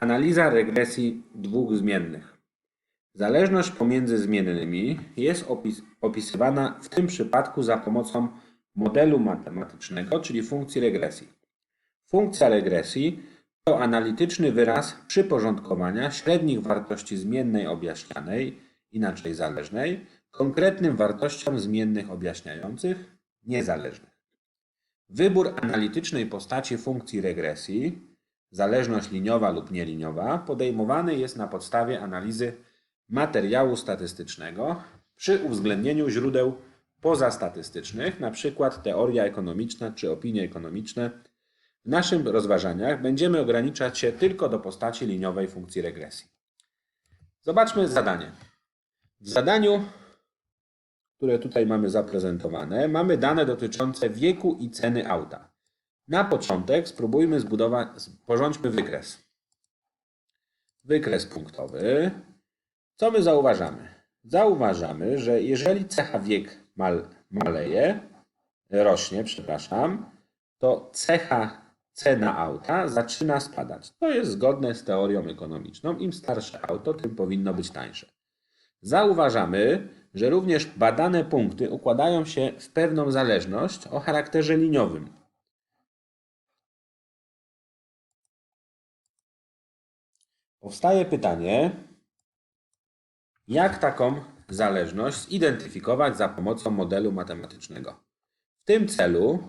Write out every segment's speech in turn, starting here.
Analiza regresji dwóch zmiennych. Zależność pomiędzy zmiennymi jest opis opisywana w tym przypadku za pomocą modelu matematycznego, czyli funkcji regresji. Funkcja regresji to analityczny wyraz przyporządkowania średnich wartości zmiennej objaśnianej, inaczej zależnej, konkretnym wartościom zmiennych objaśniających niezależnych. Wybór analitycznej postaci funkcji regresji, zależność liniowa lub nieliniowa, podejmowany jest na podstawie analizy materiału statystycznego przy uwzględnieniu źródeł pozastatystycznych, np. teoria ekonomiczna czy opinie ekonomiczne. W naszych rozważaniach będziemy ograniczać się tylko do postaci liniowej funkcji regresji. Zobaczmy zadanie. W zadaniu, które tutaj mamy zaprezentowane, mamy dane dotyczące wieku i ceny auta. Na początek spróbujmy zbudować, porządźmy wykres. Wykres punktowy. Co my zauważamy? Zauważamy, że jeżeli cecha wiek mal, maleje, rośnie, przepraszam, to cecha cena auta zaczyna spadać. To jest zgodne z teorią ekonomiczną. Im starsze auto, tym powinno być tańsze. Zauważamy, że również badane punkty układają się w pewną zależność o charakterze liniowym. Powstaje pytanie, jak taką zależność zidentyfikować za pomocą modelu matematycznego. W tym celu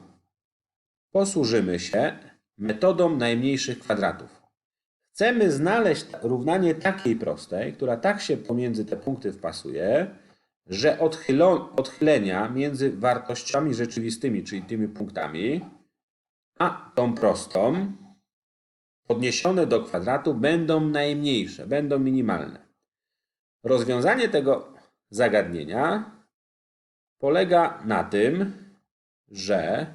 posłużymy się metodą najmniejszych kwadratów. Chcemy znaleźć równanie takiej prostej, która tak się pomiędzy te punkty wpasuje, że odchylenia między wartościami rzeczywistymi, czyli tymi punktami, a tą prostą, podniesione do kwadratu, będą najmniejsze, będą minimalne. Rozwiązanie tego zagadnienia polega na tym, że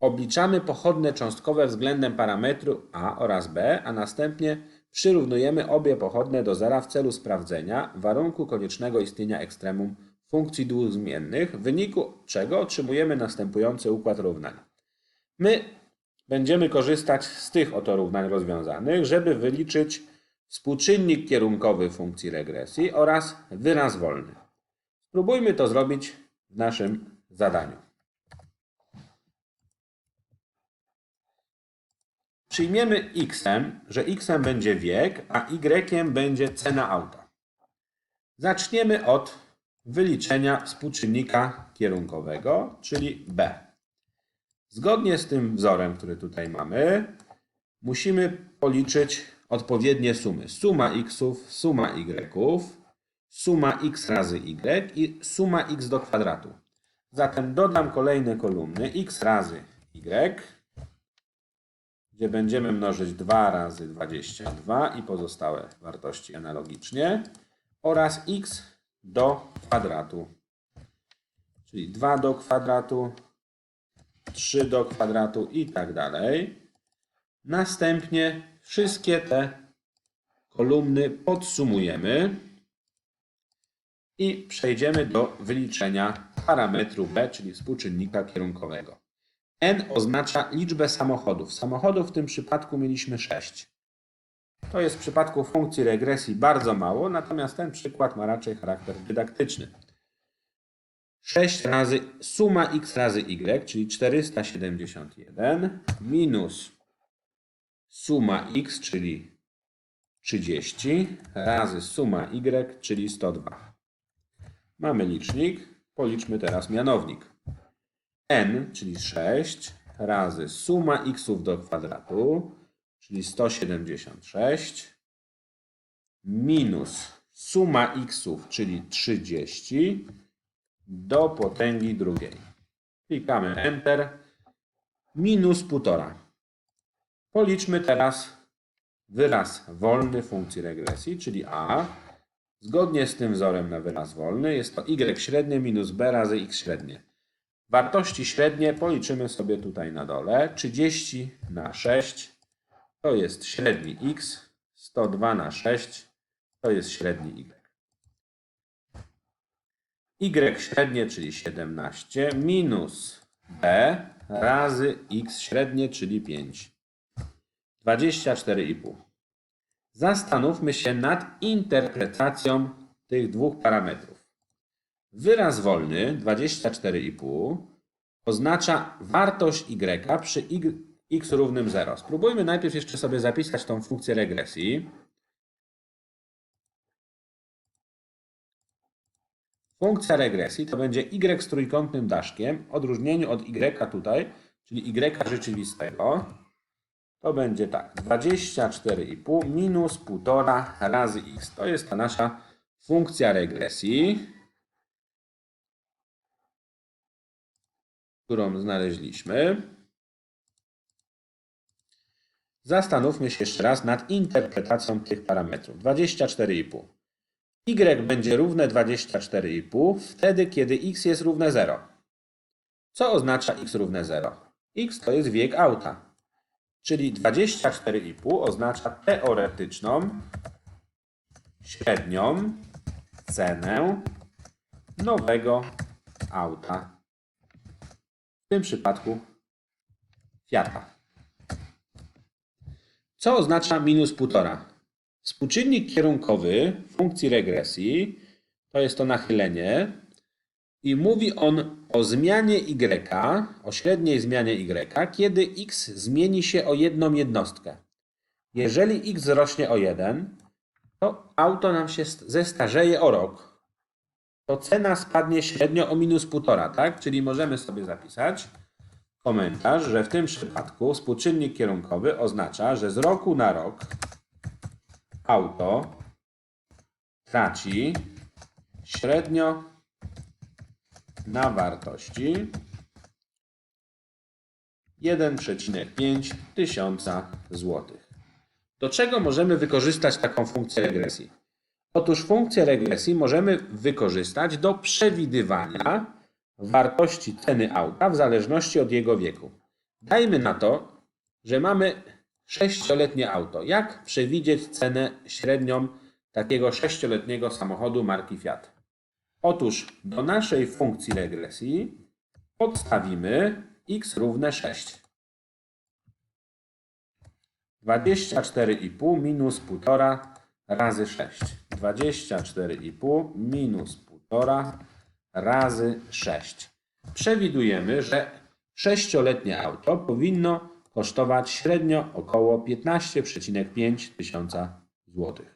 obliczamy pochodne cząstkowe względem parametru a oraz b, a następnie przyrównujemy obie pochodne do zera w celu sprawdzenia warunku koniecznego istnienia ekstremum funkcji dwóch zmiennych, w wyniku czego otrzymujemy następujący układ równań. My będziemy korzystać z tych oto równań rozwiązanych, żeby wyliczyć współczynnik kierunkowy funkcji regresji oraz wyraz wolny. Spróbujmy to zrobić w naszym zadaniu. Przyjmiemy x, że x będzie wiek, a y będzie cena auta. Zaczniemy od wyliczenia współczynnika kierunkowego, czyli b. Zgodnie z tym wzorem, który tutaj mamy, musimy policzyć odpowiednie sumy. Suma xów, suma y'ów, suma x razy y i suma x do kwadratu. Zatem dodam kolejne kolumny x razy y, gdzie będziemy mnożyć 2 razy 22 i pozostałe wartości analogicznie oraz x do kwadratu. Czyli 2 do kwadratu, 3 do kwadratu i tak dalej. Następnie wszystkie te kolumny podsumujemy i przejdziemy do wyliczenia parametru b, czyli współczynnika kierunkowego. n oznacza liczbę samochodów. Samochodów w tym przypadku mieliśmy 6. To jest w przypadku funkcji regresji bardzo mało, natomiast ten przykład ma raczej charakter dydaktyczny. 6 razy suma x razy y, czyli 471, minus suma x, czyli 30, razy suma y, czyli 102. Mamy licznik, policzmy teraz mianownik. n, czyli 6, razy suma xów do kwadratu, czyli 176, minus suma xów, czyli 30, do potęgi drugiej. Klikamy Enter, minus 1,5. Policzmy teraz wyraz wolny funkcji regresji, czyli a. Zgodnie z tym wzorem na wyraz wolny jest to y średnie minus b razy x średnie. Wartości średnie policzymy sobie tutaj na dole. 30 na 6 to jest średni x, 102 na 6 to jest średni y. y średnie, czyli 17, minus b razy x średnie, czyli 5. 24,5. Zastanówmy się nad interpretacją tych dwóch parametrów. Wyraz wolny 24,5 oznacza wartość y przy y, x równym 0. Spróbujmy najpierw jeszcze sobie zapisać tą funkcję regresji. Funkcja regresji to będzie y z trójkątnym daszkiem, w odróżnieniu od y tutaj, czyli y rzeczywistego. To będzie tak, 24,5 minus 1,5 razy x. To jest ta nasza funkcja regresji, którą znaleźliśmy. Zastanówmy się jeszcze raz nad interpretacją tych parametrów. 24,5. Y będzie równe 24,5 wtedy, kiedy x jest równe 0. Co oznacza x równe 0? x to jest wiek auta. Czyli 24,5 oznacza teoretyczną średnią cenę nowego auta. W tym przypadku Fiata. Co oznacza minus 1,5? Współczynnik kierunkowy funkcji regresji to jest to nachylenie i mówi on o zmianie y, o średniej zmianie y, kiedy x zmieni się o jedną jednostkę. Jeżeli x wzrośnie o 1, to auto nam się zestarzeje o rok. To cena spadnie średnio o minus 1,5, tak? Czyli możemy sobie zapisać komentarz, że w tym przypadku współczynnik kierunkowy oznacza, że z roku na rok auto traci średnio na wartości 1,5 tysiąca złotych. Do czego możemy wykorzystać taką funkcję regresji? Otóż funkcję regresji możemy wykorzystać do przewidywania wartości ceny auta w zależności od jego wieku. Dajmy na to, że mamy 6-letnie auto. Jak przewidzieć cenę średnią takiego 6-letniego samochodu marki Fiat? Otóż do naszej funkcji regresji podstawimy x równe 6. 24,5 minus 1,5 razy 6. 24,5 minus 1,5 razy 6. Przewidujemy, że 6-letnie auto powinno kosztować średnio około 15,5 tysiąca złotych.